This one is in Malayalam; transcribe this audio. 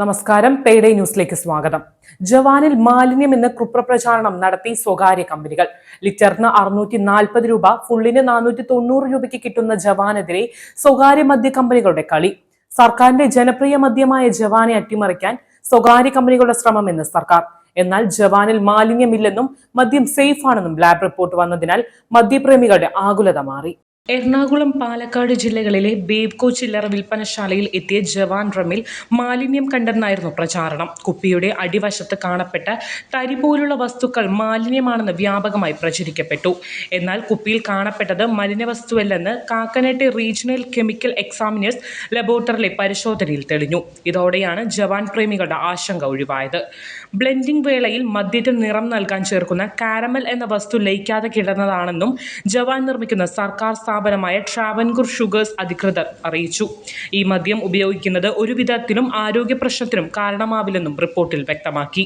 നമസ്കാരം പേഡേ ന്യൂസിലേക്ക് സ്വാഗതം. ജവാനിൽ മാലിന്യം എന്ന കുപ്രപ്രചാരണം നടത്തി സ്വകാര്യ കമ്പനികൾ. ലിറ്ററിന് അറുന്നൂറ്റി നാൽപ്പത് രൂപ ഫുള്ളിന് നാനൂറ്റി തൊണ്ണൂറ് രൂപയ്ക്ക് കിട്ടുന്ന ജവാനെതിരെ സ്വകാര്യ മദ്യ കമ്പനികളുടെ കളി. സർക്കാരിന്റെ ജനപ്രിയ മദ്യമായ ജവാനെ അട്ടിമറിക്കാൻ സ്വകാര്യ കമ്പനികളുടെ ശ്രമമെന്ന് സർക്കാർ. എന്നാൽ ജവാനിൽ മാലിന്യമില്ലെന്നും മദ്യം സേഫ് ആണെന്നും ലാബ് റിപ്പോർട്ട് വന്നതിനാൽ മദ്യപ്രേമികളുടെ ആകുലത മാറി. എറണാകുളം പാലക്കാട് ജില്ലകളിലെ ബേബ്കോ ചില്ലറ വിൽപ്പനശാലയിൽ എത്തിയ ജവാൻ റമിൽ മാലിന്യം കണ്ടെന്നായിരുന്നു പ്രചാരണം. കുപ്പിയുടെ അടിവശത്ത് കാണപ്പെട്ട തരി പോലുള്ള വസ്തുക്കൾ മാലിന്യമാണെന്ന് വ്യാപകമായി പ്രചരിക്കപ്പെട്ടു. എന്നാൽ കുപ്പിയിൽ കാണപ്പെട്ടത് മലിനവസ്തുവല്ലെന്ന് കാക്കനാട്ടെ റീജിയണൽ കെമിക്കൽ എക്സാമിനേഴ്സ് ലബോറട്ടറിയിലെ പരിശോധനയിൽ തെളിഞ്ഞു. ഇതോടെയാണ് ജവാൻ പ്രേമികളുടെ ആശങ്ക ഒഴിവായത്. ബ്ലെൻഡിംഗ് വേളയിൽ മദ്യത്തിന് നിറം നൽകാൻ ചേർക്കുന്ന കാരമൽ എന്ന വസ്തു ലയിക്കാതെ കിടന്നതാണെന്നും ജവാൻ നിർമ്മിക്കുന്ന സർക്കാർ സ്ഥാപനമായ ട്രാവൻകൂർ ഷുഗേഴ്സ് അധികൃതർ അറിയിച്ചു. ഈ മദ്യം ഉപയോഗിക്കുന്നത് ഒരു വിധത്തിലും ആരോഗ്യ പ്രശ്നത്തിനും കാരണമാവില്ലെന്നും റിപ്പോർട്ടിൽ വ്യക്തമാക്കി.